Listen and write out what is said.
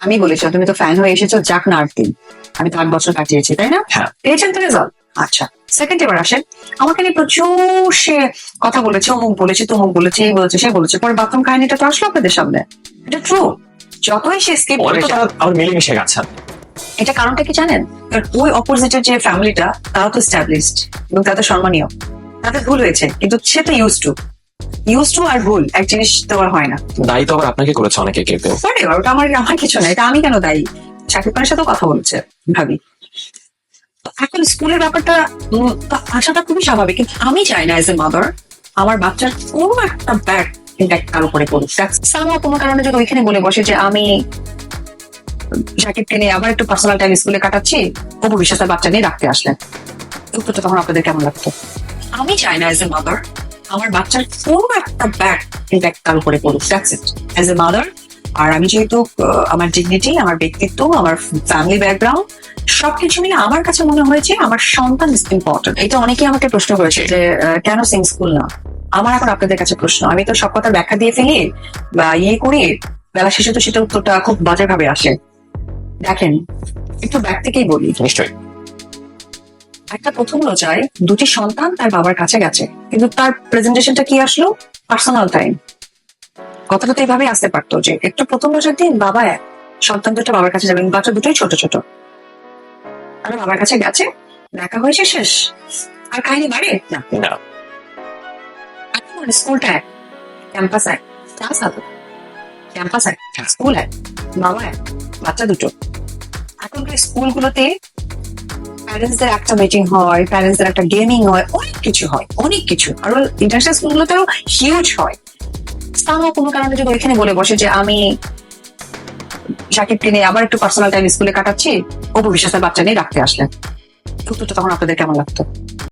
আমি বলেছি তুমি তো ফ্যান হয়ে এসেছ যাক না আট দিন আমি তো আট বছর কাটিয়েছি তাই না। পেয়েছেন তো রেজাল্ট আচ্ছা সেকেন্ড এবার আসেন। আমাকে নিয়ে প্রচুর সে কথা বলেছে অমুক বলেছে তমুক বলেছে এই বলেছে সে বলেছে। পরে বাথরুম কাহিনীটা তো আসলো আপনাদের সামনে। এটা ট্রু যতই সে স্কিপ তো আবার মিলেমিশে গেছেন এটা কারণটা কি জানেন? কারণ ওই অপোজিটের যে ফ্যামিলিটা তারা তো স্ট্যাবলিশড এবং তাদের সম্মানীয় তাদের ভুল হয়েছে কিন্তু সে তো ইউজ টু ইউজ টু আর ভুল এক জিনিস তো আর হয় না। দায়ী তো আবার আপনাকে করেছে অনেকে কেউ কেউ। Whatever, ওটা আমার আমার কিছু না এটা আমি কেন দায়ী? শাকিব খানের সাথেও কথা বলেছে ভাবি। এখন স্কুলের ব্যাপারটা আসাটা খুবই স্বাভাবিক কিন্তু আমি চাই না এজ এ মাদার আমার বাচ্চার কোনো একটা ব্যাড ইম্প্যাক্ট কারও করে করুক সামা কোনো কারণে যদি ওইখানে বলে বসে যে আমি শাকিবকে নিয়ে আবার একটু পার্সোনাল টাইম স্কুলে কাটাচ্ছি অপু বিশ্বাসের বাচ্চা নিয়ে রাখতে আসলেন। উত্তরটা তখন আপনাদের কেমন লাগতো? আমি চাই না এজ এ মাদার আমার বাচ্চার কোনো একটা ব্যাড ইম্প্যাক্ট তার উপরে পড়ুক that's it as a mother আর আমি যেহেতু আমার ডিগনিটি আমার ব্যক্তিত্ব, আমার ফ্যামিলি ব্যাকগ্রাউন্ড সবকিছু মিলে আমার কাছে মনে হয়েছে আমার সন্তান ইজ ইম্পর্টেন্ট এটা অনেকেই আমাকে প্রশ্ন করেছে যে কেন সিং স্কুল না? আমার এখন আপনাদের কাছে প্রশ্ন। আমি তো সব কথা ব্যাখ্যা দিয়ে ফেলি বা ইয়ে করি বেলা শেষে তো সেটা উত্তরটা খুব বাজে ভাবে আসে। দেখেন, একটু ব্যাক থেকেই বলি। নিশ্চয়ই। একটা প্রথম চায় দুটি সন্তান তার বাবার কাছে গেছে। কিন্তু তার প্রেজেন্টেশনটা কি আসলো? Personal time. কথাটা তো এইভাবে আসতে পারতো যে একটু প্রথম রোজার দিন বাবা এক সন্তান দুটো বাবার কাছে যাবেন বাচ্চা দুটোই ছোট ছোট। আর বাবার কাছে গেছে দেখা হয়েছে শেষ। আর কাহিনী বাড়ে? না। না। স্কুলটা এক ক্যাম্পাস এক ক্লাস আলাদা ক্যাম্পাস এক। স্কুল এক বাবা এক বাচ্চা দুটো। এখনকার স্কুলগুলোতে প্যারেন্টসদের একটা মিটিং হয় প্যারেন্টসদের একটা গেমিং হয়, অনেক কিছু হয়, অনেক কিছু। আর ইন্টারন্যাশনাল হিউজ হয়। কোনো কারণে যদি ওইখানে বলে বসে যে আমি সাকিবকে নিয়ে আবার একটু পার্সোনাল টাইম স্কুলে কাটাচ্ছি অপবিশ্বাসের বাচ্চা নিয়ে রাখতে আসলেন। তখন আপনাদের কেমন লাগতো?